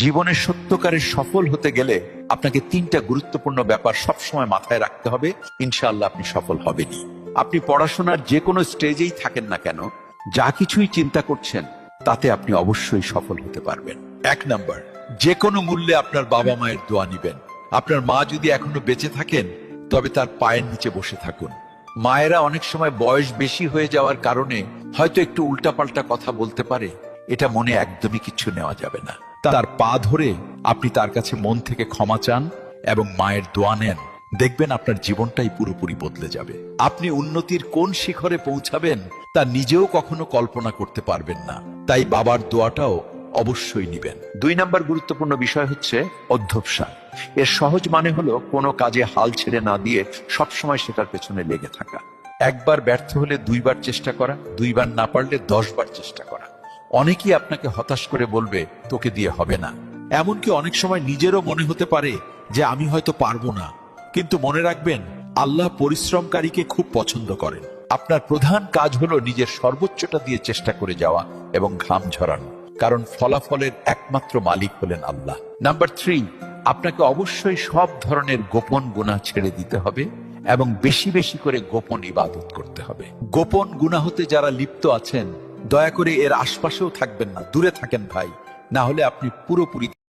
জীবনের সত্যকারে সফল হতে গেলে আপনাকে তিনটা গুরুত্বপূর্ণ ব্যাপার সবসময় মাথায় রাখতে হবে। ইনশাআল্লাহ আপনি সফল হবেনই। আপনি পড়াশোনার যে কোনো স্টেজেই থাকেন না কেন, যা কিছুই চিন্তা করছেন, তাতে আপনি অবশ্যই সফল হতে পারবেন। এক নাম্বার, যে কোনো মূল্যে আপনার বাবা মায়ের দোয়া নিবেন। আপনার মা যদি এখনও বেঁচে থাকেন, তবে তার পায়ের নিচে বসে থাকুন। মায়েরা অনেক সময় বয়স বেশি হয়ে যাওয়ার কারণে হয়তো একটু উল্টাপাল্টা কথা বলতে পারে, এটা মনে একদমই কিছু নেওয়া যাবে না। তার পা ধরে আপনি তার কাছে মন থেকে ক্ষমা চান এবং মায়ের দোয়া নেন। দেখবেন আপনার জীবনটাই পুরোপুরি বদলে যাবে। আপনি উন্নতির কোন শিখরে পৌঁছাবেন তা নিজেও কখনো কল্পনা করতে পারবেন না। তাই বাবার দোয়াটাও অবশ্যই নিবেন। দুই নাম্বার গুরুত্বপূর্ণ বিষয় হচ্ছে অধ্যবসায়। এর সহজ মানে হলো কোনো কাজে হাল ছেড়ে না দিয়ে সবসময় সেটার পেছনে লেগে থাকা। একবার ব্যর্থ হলে দুইবার চেষ্টা করা, দুইবার না পারলে দশবার চেষ্টা করা। অনেকেই আপনাকে হতাশ করে বলবে, তোকে দিয়ে হবে না। এমনকি অনেক সময় নিজেরও মনে হতে পারে যে, আমি হয়তো পারব না। কিন্তু মনে রাখবেন, আল্লাহ পরিশ্রমকারীকে খুব পছন্দ করেন। আপনার প্রধান কাজ হলো নিজের সর্বোচ্চটা দিয়ে চেষ্টা করে যাওয়া এবং ঘাম ঝরানো। কারণ ফলাফলের একমাত্র মালিক হলেন আল্লাহ। নাম্বার থ্রি, আপনাকে অবশ্যই সব ধরনের গোপন গুণা ছেড়ে দিতে হবে এবং বেশি বেশি করে গোপন ইবাদত করতে হবে। গোপন গুণা হতে যারা লিপ্ত আছেন দয়া করে এর আশপাশেও থাকবেন না দূরে থাকেন ভাই। না হলে আপনি পুরোপুরি